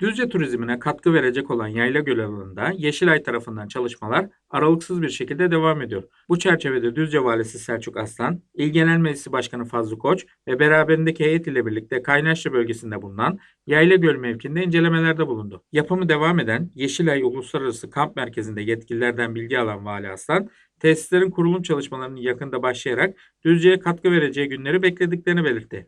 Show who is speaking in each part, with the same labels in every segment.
Speaker 1: Düzce turizmine katkı verecek olan Yayla Göl alanında Yeşilay tarafından çalışmalar aralıksız bir şekilde devam ediyor. Bu çerçevede Düzce Valisi Selçuk Aslan, İl Genel Meclisi Başkanı Fazlı Koç ve beraberindeki heyet ile birlikte Kaynaşlı bölgesinde bulunan Yayla Göl mevkinde incelemelerde bulundu. Yapımı devam eden Yeşilay Uluslararası Kamp Merkezi'nde yetkililerden bilgi alan Vali Aslan, tesislerin kurulum çalışmalarının yakında başlayarak Düzce'ye katkı vereceği günleri beklediklerini belirtti.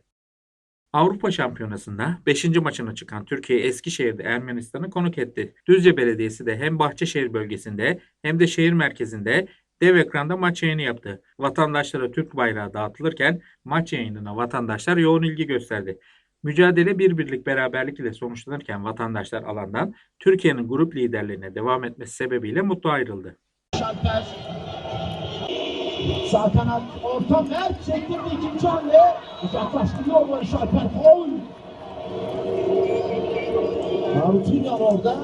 Speaker 1: Avrupa Şampiyonası'nda 5. maçına çıkan Türkiye Eskişehir'de Ermenistan'ı konuk etti. Düzce Belediyesi de hem Bahçeşehir bölgesinde hem de şehir merkezinde dev ekranda maç yayını yaptı. Vatandaşlara Türk bayrağı dağıtılırken maç yayınına vatandaşlar yoğun ilgi gösterdi. Mücadele bir birlik beraberlik ile sonuçlanırken vatandaşlar alandan Türkiye'nin grup liderliğine devam etmesi sebebiyle mutlu ayrıldı.
Speaker 2: Şalper. Sağ kanat orta Mert çektirdi ikinci hamle. Uzaklaştırıyor Barış Alper. Foul. Marutinyan orada.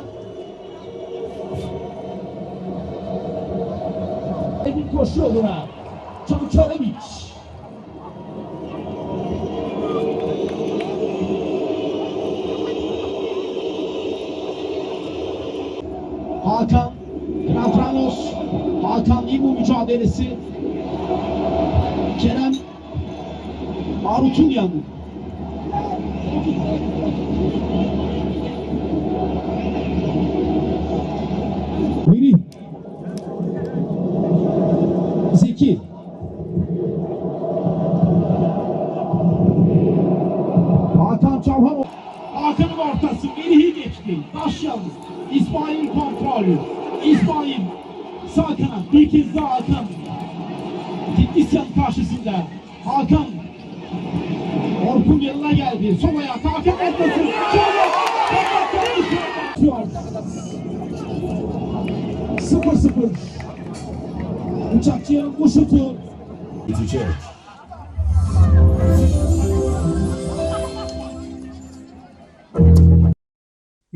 Speaker 2: Edin koşuyor buna. Çavuşareviç. Hakan. Hakan bu mücadelesi. Kerem. Marutunyan.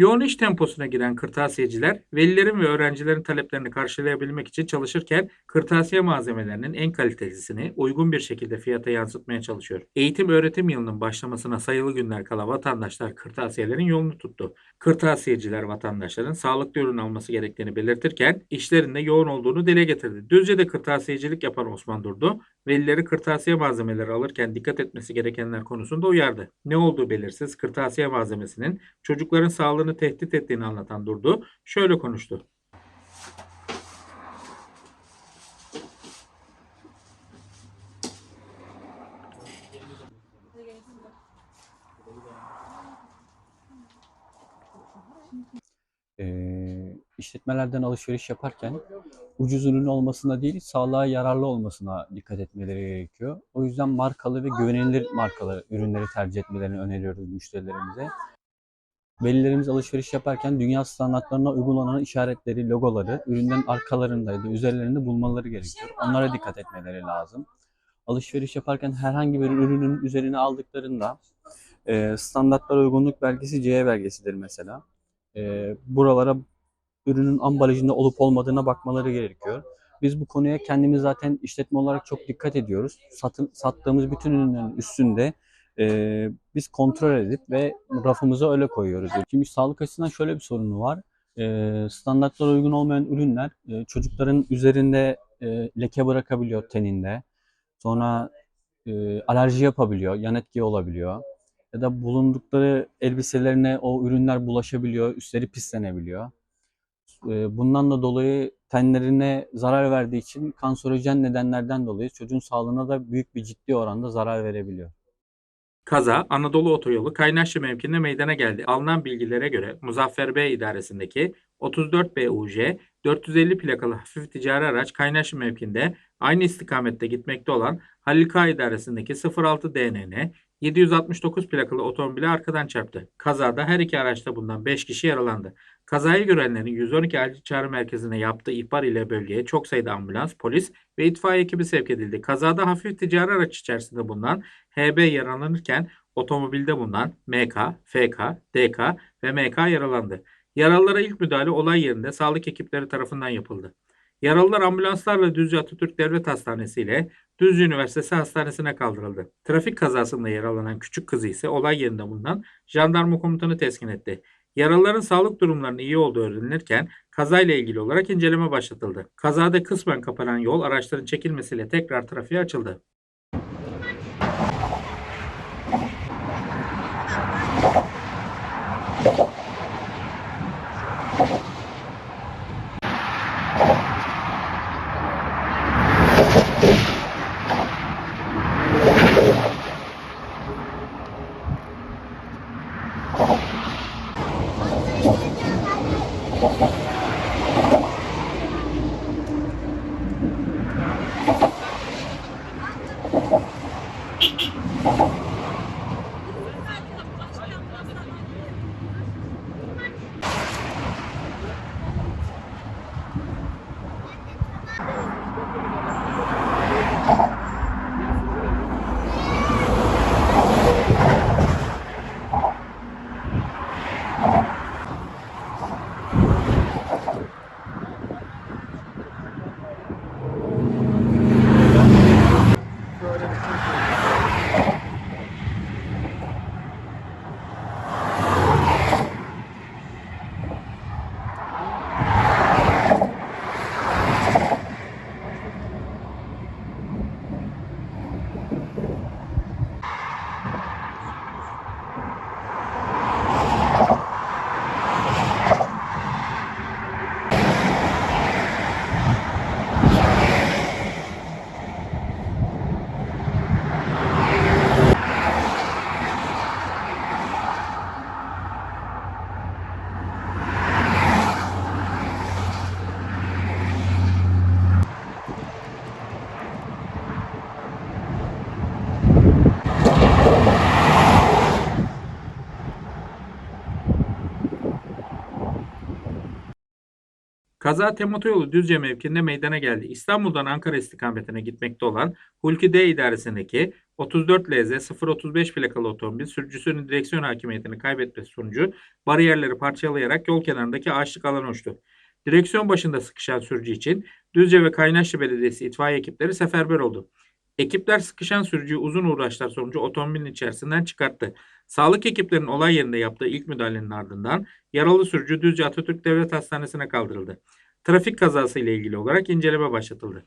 Speaker 1: Yoğun iş temposuna giren kırtasiyeciler, velilerin ve öğrencilerin taleplerini karşılayabilmek için çalışırken kırtasiye malzemelerinin en kalitelisini uygun bir şekilde fiyata yansıtmaya çalışıyor. Eğitim öğretim yılının başlamasına sayılı günler kala vatandaşlar kırtasiyelerin yolunu tuttu. Kırtasiyeciler vatandaşların sağlıklı ürün alması gerektiğini belirtirken işlerinde yoğun olduğunu dile getirdi. Düzce'de kırtasiyecilik yapan Osman Durdu, velileri kırtasiye malzemeleri alırken dikkat etmesi gerekenler konusunda uyardı. Ne olduğu belirsiz kırtasiye malzemesinin çocukların sağlığını tehdit ettiğini anlatan Durdu şöyle konuştu.
Speaker 3: Eee, işletmelerden alışveriş yaparken ucuz ürün olmasına değil, sağlığa yararlı olmasına dikkat etmeleri gerekiyor. O yüzden markalı ve güvenilir markaları, ürünleri tercih etmelerini öneriyoruz müşterilerimize. Velilerimiz alışveriş yaparken dünya standartlarına uygulanan işaretleri, logoları ürünlerin arkalarında ya da üzerlerinde bulmaları gerekiyor. Onlara dikkat etmeleri lazım. Alışveriş yaparken herhangi bir ürünün üzerine aldıklarında standartlara uygunluk belgesi CE belgesidir mesela buralara ürünün ambalajında olup olmadığına bakmaları gerekiyor. Biz bu konuya kendimiz zaten işletme olarak çok dikkat ediyoruz. Satın, sattığımız bütün ürünlerin üstünde e, biz kontrol edip ve rafımıza öyle koyuyoruz. Şimdi sağlık açısından şöyle bir sorunu var. E, standartlara uygun olmayan ürünler e, çocukların üzerinde e, leke bırakabiliyor teninde. Sonra e, alerji yapabiliyor, yan etki olabiliyor ya da bulundukları elbiselerine o ürünler bulaşabiliyor, üstleri pislenebiliyor. Ee, Bundan da dolayı tenlerine zarar verdiği için kanserojen nedenlerden dolayı çocuğun sağlığına da büyük bir ciddi oranda zarar verebiliyor.
Speaker 1: Kaza Anadolu Otoyolu Kaynaşlı mevkinde meydana geldi. Alınan bilgilere göre Muzaffer Bey idaresindeki 34 BUJ 450 plakalı hafif ticari araç Kaynaşlı mevkinde aynı istikamette gitmekte olan Halil K idaresindeki 06 DNN 769 plakalı otomobile arkadan çarptı. Kazada her iki araçta bulunan 5 kişi yaralandı. Kazayı görenlerin 112 acil çağrı merkezine yaptığı ihbar ile bölgeye çok sayıda ambulans, polis ve itfaiye ekibi sevk edildi. Kazada hafif ticari araç içerisinde bulunan HB yaralanırken otomobilde bulunan MK, FK, DK ve MK yaralandı. Yaralılara ilk müdahale olay yerinde sağlık ekipleri tarafından yapıldı. Yaralılar ambulanslarla Düzce Atatürk Devlet Hastanesi ile Düzce Üniversitesi Hastanesi'ne kaldırıldı. Trafik kazasında yaralanan küçük kızı ise olay yerinde bulunan jandarma komutanı teskin etti. Yaralıların sağlık durumlarının iyi olduğu öğrenilirken kazayla ilgili olarak inceleme başlatıldı. Kazada kısmen kapanan yol araçların çekilmesiyle tekrar trafiğe açıldı. Kaza Temotoyolu Düzce mevkinde meydana geldi. İstanbul'dan Ankara istikametine gitmekte olan Hulki D idaresindeki 34 LZ 035 plakalı otomobil sürücüsünün direksiyon hakimiyetini kaybetmesi sonucu bariyerleri parçalayarak yol kenarındaki ağaçlık alana uçtu. Direksiyon başında sıkışan sürücü için Düzce ve Kaynaşlı Belediyesi itfaiye ekipleri seferber oldu. Ekipler sıkışan sürücüyü uzun uğraşlar sonucu otomobilin içerisinden çıkarttı. Sağlık ekiplerinin olay yerinde yaptığı ilk müdahalenin ardından yaralı sürücü Düzce Atatürk Devlet Hastanesi'ne kaldırıldı. Trafik kazası ile ilgili olarak inceleme başlatıldı.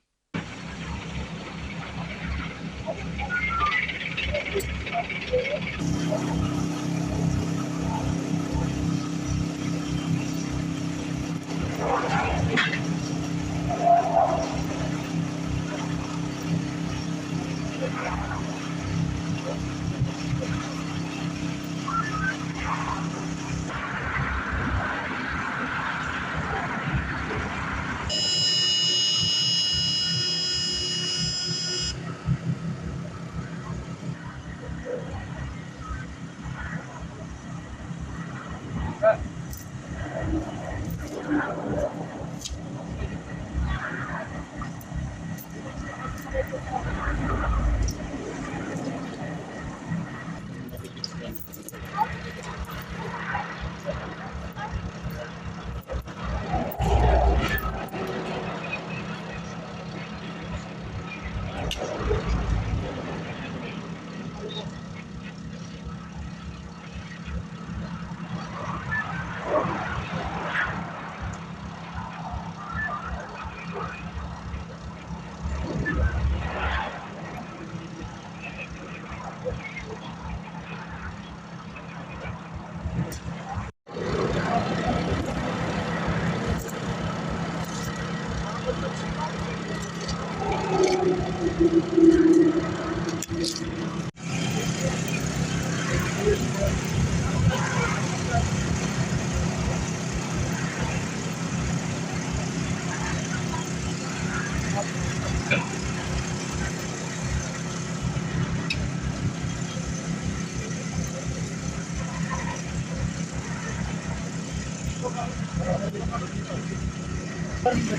Speaker 4: 快点，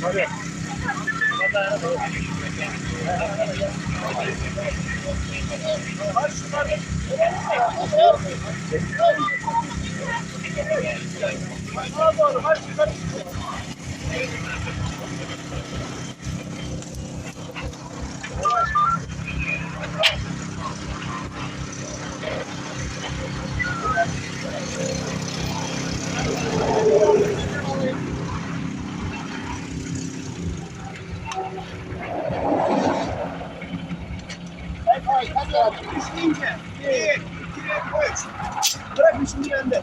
Speaker 4: 快点！Bırak şimdi bende.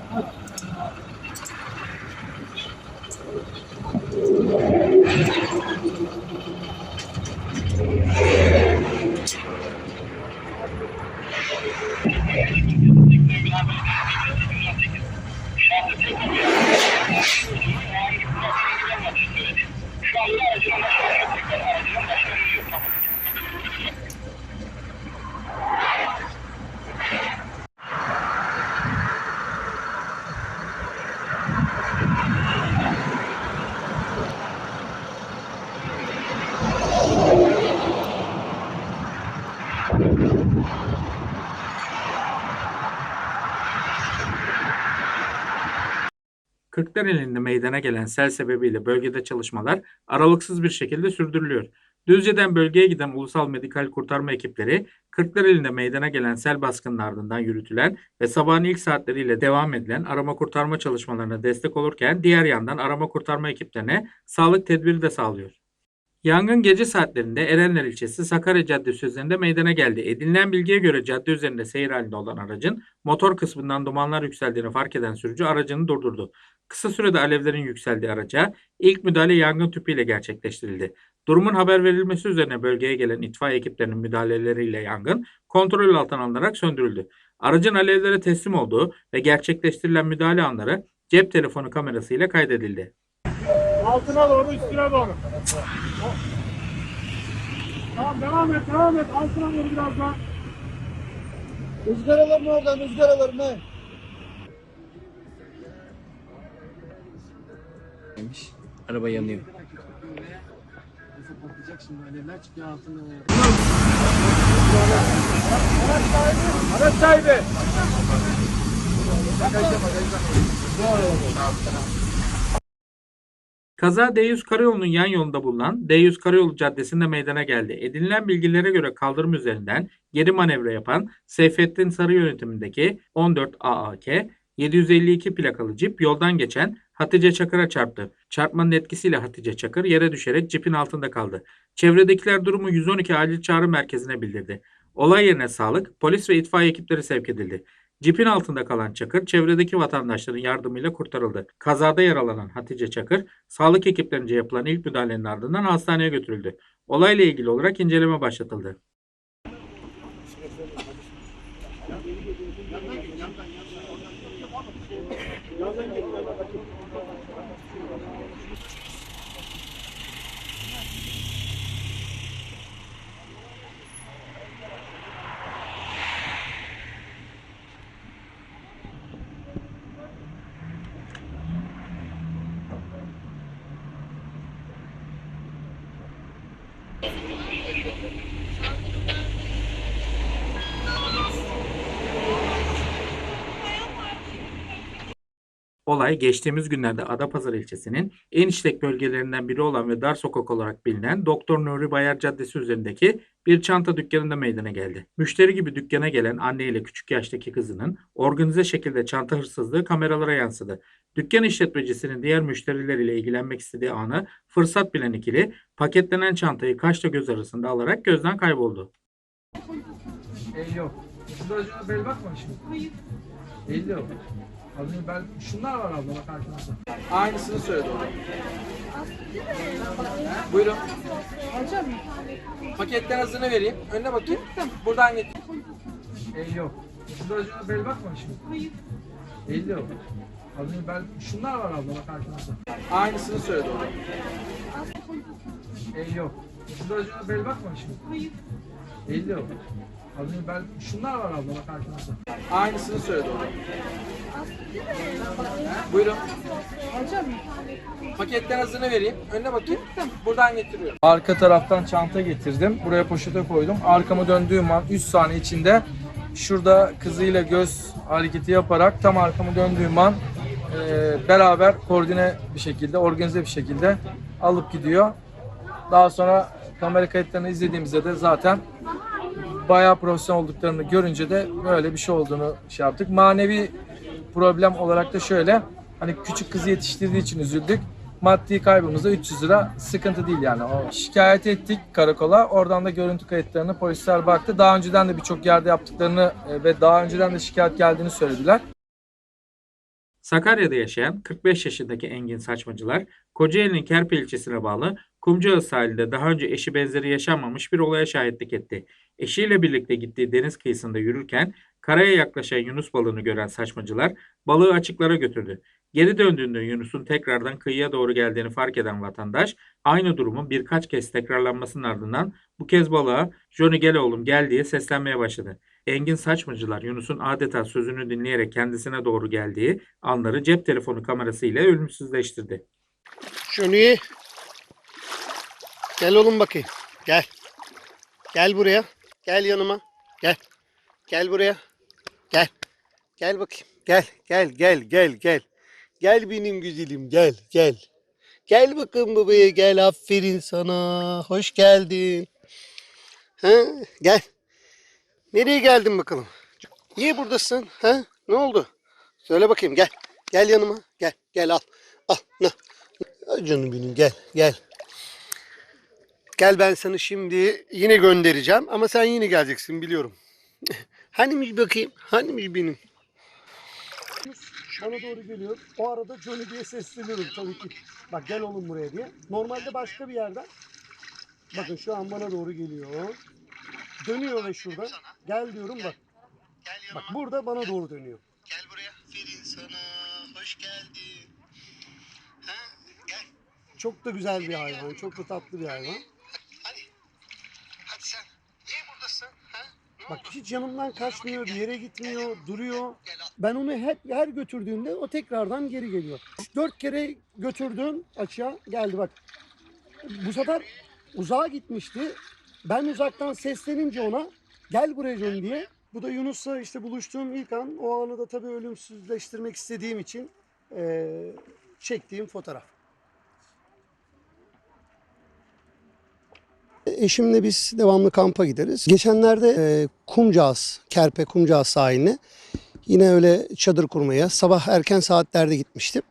Speaker 1: Kırklareli'nde meydana gelen sel sebebiyle bölgede çalışmalar aralıksız bir şekilde sürdürülüyor. Düzce'den bölgeye giden ulusal medikal kurtarma ekipleri Kırklareli'nde meydana gelen sel baskının ardından yürütülen ve sabahın ilk saatleriyle devam edilen arama kurtarma çalışmalarına destek olurken diğer yandan arama kurtarma ekiplerine sağlık tedbiri de sağlıyor. Yangın gece saatlerinde Erenler ilçesi Sakarya Caddesi üzerinde meydana geldi. Edinilen bilgiye göre cadde üzerinde seyir halinde olan aracın motor kısmından dumanlar yükseldiğini fark eden sürücü aracını durdurdu. Kısa sürede alevlerin yükseldiği araca ilk müdahale yangın tüpüyle gerçekleştirildi. Durumun haber verilmesi üzerine bölgeye gelen itfaiye ekiplerinin müdahaleleriyle yangın kontrol altına alınarak söndürüldü. Aracın alevlere teslim olduğu ve gerçekleştirilen müdahale anları cep telefonu kamerasıyla kaydedildi.
Speaker 5: Altına doğru üstüne doğru. Tamam devam et devam et. Altına doğru biraz daha.
Speaker 4: Rüzgaralarını oradan rüzgaralarını.
Speaker 3: Araba yanıyor.
Speaker 5: Araç sahibi.
Speaker 1: Kaza D100 Karayolu'nun yan yolunda bulunan D100 Karayolu Caddesi'nde meydana geldi. Edinilen bilgilere göre kaldırım üzerinden geri manevra yapan Seyfettin Sarı yönetimindeki 14 AAK 752 plakalı cip yoldan geçen Hatice Çakır'a çarptı. Çarpmanın etkisiyle Hatice Çakır yere düşerek cipin altında kaldı. Çevredekiler durumu 112 acil çağrı merkezine bildirdi. Olay yerine sağlık, polis ve itfaiye ekipleri sevk edildi. Cipin altında kalan Çakır çevredeki vatandaşların yardımıyla kurtarıldı. Kazada yaralanan Hatice Çakır sağlık ekiplerince yapılan ilk müdahalenin ardından hastaneye götürüldü. Olayla ilgili olarak inceleme başlatıldı. Olay geçtiğimiz günlerde Adapazarı ilçesinin en işlek bölgelerinden biri olan ve dar sokak olarak bilinen Doktor Nuri Bayar Caddesi üzerindeki bir çanta dükkanında meydana geldi. Müşteri gibi dükkana gelen anne ile küçük yaştaki kızının organize şekilde çanta hırsızlığı kameralara yansıdı. Dükkan işletmecisinin diğer müşterileriyle ilgilenmek istediği anı fırsat bilen ikili paketlenen çantayı kaşla göz arasında alarak gözden kayboldu.
Speaker 5: El yok. Şurada acaba bel bakma şimdi. Hayır. El yok. Önce bel, şunlar var abla bak arkamızda. Aynısını söyledi o. Buyurun. Paketten hazırını vereyim. Önüne bakayım. Buradan getir. El yok. Şurada acaba bel bakma şimdi. Hayır. El yok. Önce bel, şunlar var abla bak arkamızda. Aynısını söyledi o. El yok. Şurada acaba bel bakma şimdi. Hayır. El yok. Önce bel, şunlar var abla bak arkamızda. Aynısını söyledi o Buyurun. Paketten hazırını vereyim. Önüne bakayım. Buradan getiriyorum. Arka taraftan çanta getirdim. Buraya poşete koydum. Arkamı döndüğüm an 3 saniye içinde şurada kızıyla göz hareketi yaparak tam arkamı döndüğüm an e, beraber koordine bir şekilde, organize bir şekilde alıp gidiyor. Daha sonra kamera kayıtlarını izlediğimizde de zaten bayağı profesyonel olduklarını görünce de böyle bir şey olduğunu şey yaptık. Manevi problem olarak da şöyle hani küçük kızı yetiştirdiği için üzüldük. Maddi kaybımızda 300 lira sıkıntı değil yani. O şikayet ettik karakola. Oradan da görüntü kayıtlarını polisler baktı. Daha önceden de birçok yerde yaptıklarını e, ve daha önceden de şikayet geldiğini söylediler.
Speaker 1: Sakarya'da yaşayan 45 yaşındaki Engin Saçmacılar, Kocaeli'nin Kerpe ilçesine bağlı Kumcağı sahilde daha önce eşi benzeri yaşanmamış bir olaya şahitlik etti. Eşiyle birlikte gittiği deniz kıyısında yürürken karaya yaklaşan Yunus balığını gören Saçmacılar balığı açıklara götürdü. Geri döndüğünde Yunus'un tekrardan kıyıya doğru geldiğini fark eden vatandaş aynı durumun birkaç kez tekrarlanmasının ardından bu kez balığa Johnny gel oğlum gel diye seslenmeye başladı. Engin Saçmacılar Yunus'un adeta sözünü dinleyerek kendisine doğru geldiği anları cep telefonu kamerası ile ölümsüzleştirdi.
Speaker 6: Johnny. Gel oğlum bakayım. Gel. Gel buraya. Gel yanıma. Gel. Gel buraya. Gel. Bakayım. Gel. Gel. Gel. Gel. Gel. Gel benim güzelim. Gel. Gel. Gel bakın babaya. Gel. Aferin sana. Hoş geldin. Ha? Gel. Nereye geldin bakalım? Niye buradasın? Ha? Ne oldu? Söyle bakayım. Gel. Gel yanıma. Gel. Gel al. Al. Ne? Canım benim gel gel. Gel ben sana şimdi yine göndereceğim ama sen yine geleceksin biliyorum. Hanimiş bakayım? Hanimiş benim? Bana doğru geliyor. O arada Johnny diye sesleniyorum tabii ki. Bak gel oğlum buraya diye. Normalde başka bir yerden. Bakın şu an bana doğru geliyor. Dönüyor ve şuradan. Gel diyorum bak. Bak burada bana doğru dönüyor. Gel buraya. Aferin sana. Hoş geldin. Ha? Gel. Çok da güzel bir hayvan. Çok da tatlı bir hayvan. Hadi. Hadi sen. Niye buradasın? Ha? Bak hiç yanımdan kaçmıyor, bir yere gitmiyor, duruyor. Ben onu hep her götürdüğümde o tekrardan geri geliyor. Dört kere götürdüm açığa geldi bak. Bu sefer uzağa gitmişti. Ben uzaktan seslenince ona gel buraya John diye. Bu da Yunus'la işte buluştuğum ilk an. O anı da tabii ölümsüzleştirmek istediğim için eee, çektiğim fotoğraf. Eşimle biz devamlı kampa gideriz. Geçenlerde e, Kumcağız, Kerpe Kumcağız sahiline yine öyle çadır kurmaya sabah erken saatlerde gitmiştim.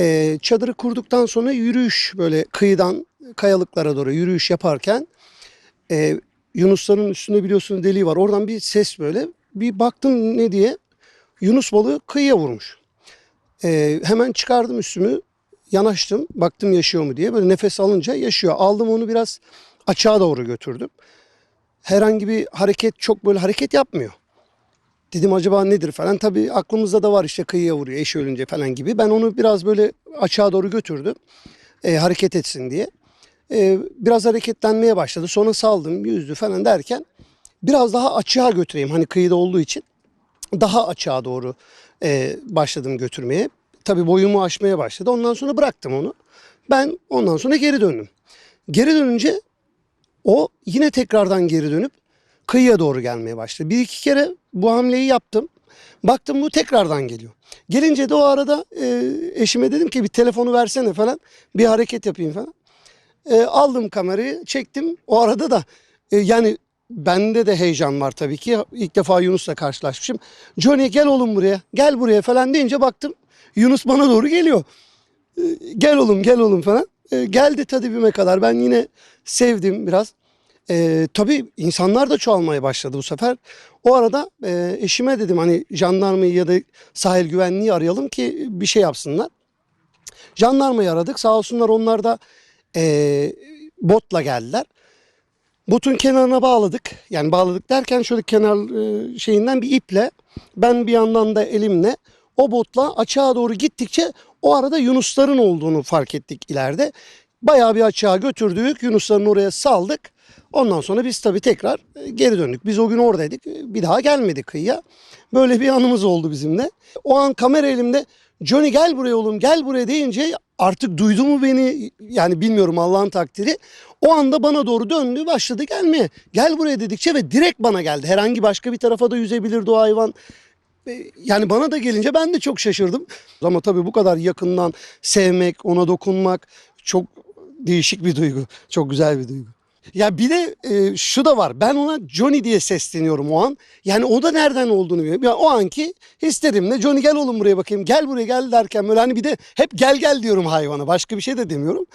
Speaker 6: E, çadırı kurduktan sonra yürüyüş böyle kıyıdan kayalıklara doğru yürüyüş yaparken e, Yunusların üstünde biliyorsunuz deliği var. Oradan bir ses böyle bir baktım ne diye Yunus balığı kıyıya vurmuş. E, hemen çıkardım üstümü yanaştım baktım yaşıyor mu diye böyle nefes alınca yaşıyor. Aldım onu biraz açığa doğru götürdüm. Herhangi bir hareket çok böyle hareket yapmıyor. Dedim acaba nedir falan. Tabii aklımızda da var işte kıyıya vuruyor eşi ölünce falan gibi. Ben onu biraz böyle açığa doğru götürdüm. e, hareket etsin diye. E, biraz hareketlenmeye başladı. Sonra saldım yüzdü falan derken biraz daha açığa götüreyim. Hani kıyıda olduğu için daha açığa doğru e, başladım götürmeye. Tabii boyumu aşmaya başladı. Ondan sonra bıraktım onu. Ben ondan sonra geri döndüm. Geri dönünce o yine tekrardan geri dönüp kıyıya doğru gelmeye başladı. Bir iki kere bu hamleyi yaptım. Baktım bu tekrardan geliyor. Gelince de o arada e, eşime dedim ki bir telefonu versene falan. Bir hareket yapayım falan. E, aldım kamerayı çektim. O arada da e, yani bende de heyecan var tabii ki. İlk defa Yunus'la karşılaşmışım. Johnny gel oğlum buraya. Gel buraya falan deyince baktım. Yunus bana doğru geliyor. E, gel oğlum gel oğlum falan. E, geldi ta dibime kadar. Ben yine sevdim biraz. E, tabii insanlar da çoğalmaya başladı bu sefer. O arada e, eşime dedim hani jandarmayı ya da sahil güvenliği arayalım ki bir şey yapsınlar. Jandarmayı aradık. Sağ olsunlar onlar da e, botla geldiler. Botun kenarına bağladık. Yani bağladık derken şöyle kenar e, şeyinden bir iple ben bir yandan da elimle o botla açığa doğru gittikçe o arada Yunusların olduğunu fark ettik ileride. Bayağı bir açığa götürdük. Yunusların oraya saldık. Ondan sonra biz tabii tekrar e, geri döndük. Biz o gün oradaydık. E, Bir daha gelmedik kıyıya. Böyle bir anımız oldu bizimle. O an kamera elimde Johnny gel buraya oğlum gel buraya deyince artık duydu mu beni yani bilmiyorum Allah'ın takdiri. O anda bana doğru döndü başladı gelmeye. Gel buraya dedikçe ve direkt bana geldi. Herhangi başka bir tarafa da yüzebilirdi o hayvan. Yani bana da gelince ben de çok şaşırdım. Ama tabii bu kadar yakından sevmek, ona dokunmak çok değişik bir duygu. Çok güzel bir duygu. Ya bir de e, şu da var. Ben ona Johnny diye sesleniyorum o an. Yani o da nereden olduğunu bilmiyorum. Ya o anki hislerimle Johnny gel oğlum buraya bakayım. Gel buraya gel derken böyle hani bir de hep gel gel diyorum hayvana. Başka bir şey de demiyorum.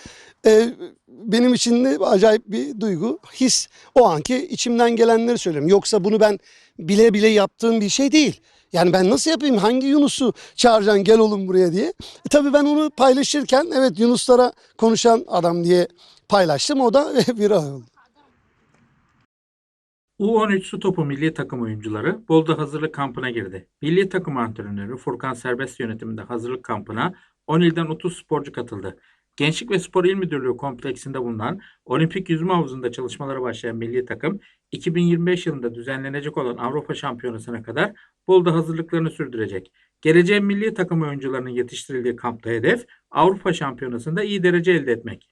Speaker 6: E, benim için de acayip bir duygu, his. O anki içimden gelenleri söylüyorum. Yoksa bunu ben bile bile yaptığım bir şey değil. Yani ben nasıl yapayım? Hangi Yunus'u çağıracaksın gel oğlum buraya diye. E, tabii ben onu paylaşırken evet Yunuslara konuşan adam diye paylaştım. O da viral oldu.
Speaker 1: U13 su topu milli takım oyuncuları Bolu'da hazırlık kampına girdi. Milli takım antrenörü Furkan Serbest yönetiminde hazırlık kampına 10 ilden 30 sporcu katıldı. Gençlik ve Spor İl Müdürlüğü kompleksinde bulunan olimpik yüzme havuzunda çalışmalara başlayan milli takım 2025 yılında düzenlenecek olan Avrupa Şampiyonası'na kadar Bolu'da hazırlıklarını sürdürecek. Geleceğin milli takım oyuncularının yetiştirildiği kampta hedef Avrupa Şampiyonası'nda iyi derece elde etmek.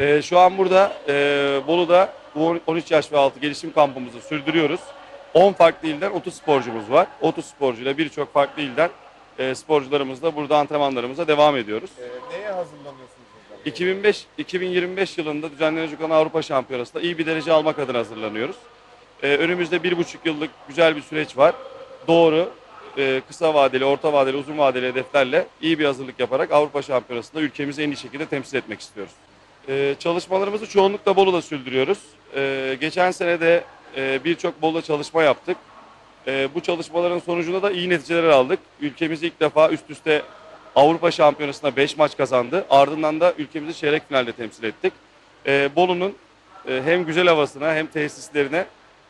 Speaker 7: Ee, şu an burada e, Bolu'da bu 13 yaş ve altı gelişim kampımızı sürdürüyoruz. 10 farklı ilden 30 sporcumuz var. 30 sporcuyla birçok farklı ilden e, sporcularımızla burada antrenmanlarımıza devam ediyoruz.
Speaker 8: neye hazırlanıyorsunuz hocam?
Speaker 7: 2005 2025 yılında düzenlenecek olan Avrupa Şampiyonası'nda iyi bir derece almak adına hazırlanıyoruz. Ee, önümüzde bir buçuk yıllık güzel bir süreç var. Doğru, e, kısa vadeli, orta vadeli, uzun vadeli hedeflerle iyi bir hazırlık yaparak Avrupa Şampiyonası'nda ülkemizi en iyi şekilde temsil etmek istiyoruz. Ee, çalışmalarımızı çoğunlukla Bolu'da sürdürüyoruz. Ee, geçen sene de e, birçok Bolu'da çalışma yaptık. Ee, bu çalışmaların sonucunda da iyi neticeler aldık. Ülkemiz ilk defa üst üste Avrupa Şampiyonası'nda 5 maç kazandı. Ardından da ülkemizi çeyrek finalde temsil ettik. Bolu'nun e, hem güzel havasına hem tesislerine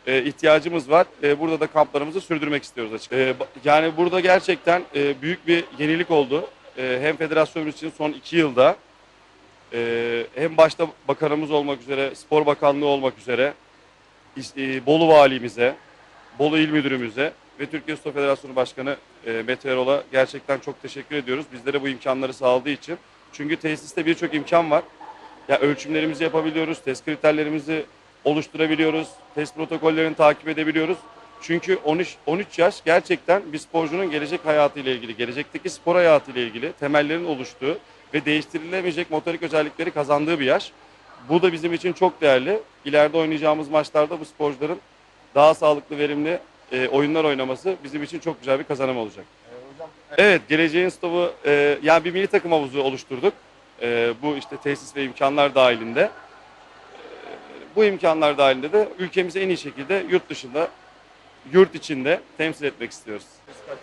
Speaker 7: e, ihtiyacımız var. Burada da kamplarımızı sürdürmek istiyoruz açık. E, yani burada gerçekten büyük bir yenilik oldu. Hem federasyonumuz için son iki yılda e, hem başta bakanımız olmak üzere, spor bakanlığı olmak üzere, e, Bolu valimize, Bolu il müdürümüze ve Türkiye Su Federasyonu Başkanı e, Mete Erol'a gerçekten çok teşekkür ediyoruz. Bizlere bu imkanları sağladığı için. Çünkü tesiste birçok imkan var. Ya ölçümlerimizi yapabiliyoruz, test kriterlerimizi oluşturabiliyoruz, test protokollerini takip edebiliyoruz. Çünkü 13 13 yaş gerçekten bir sporcunun gelecek hayatıyla ilgili, gelecekteki spor hayatıyla ilgili temellerin oluştuğu ve değiştirilemeyecek motorik özellikleri kazandığı bir yaş. Bu da bizim için çok değerli. İleride oynayacağımız maçlarda bu sporcuların daha sağlıklı, verimli e, oyunlar oynaması bizim için çok güzel bir kazanım olacak. Evet, geleceğin stopu e, yani bir milli takım havuzu oluşturduk. E, bu işte tesis ve imkanlar dahilinde. E, bu imkanlar dahilinde de ülkemizi en iyi şekilde yurt dışında, yurt içinde temsil etmek istiyoruz.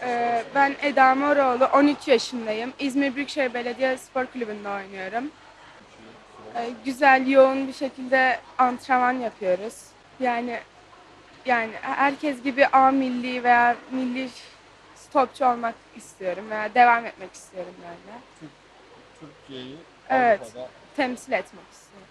Speaker 9: Ee, ben Eda Moroğlu, 13 yaşındayım. İzmir Büyükşehir Belediye Spor Kulübü'nde oynuyorum. Ee, güzel, yoğun bir şekilde antrenman yapıyoruz. Yani yani herkes gibi A milli veya milli stopçu olmak istiyorum veya devam etmek istiyorum yani.
Speaker 8: Türkiye'yi
Speaker 9: Evet.
Speaker 8: Avrupa'da
Speaker 9: Temsil etmek istiyorum.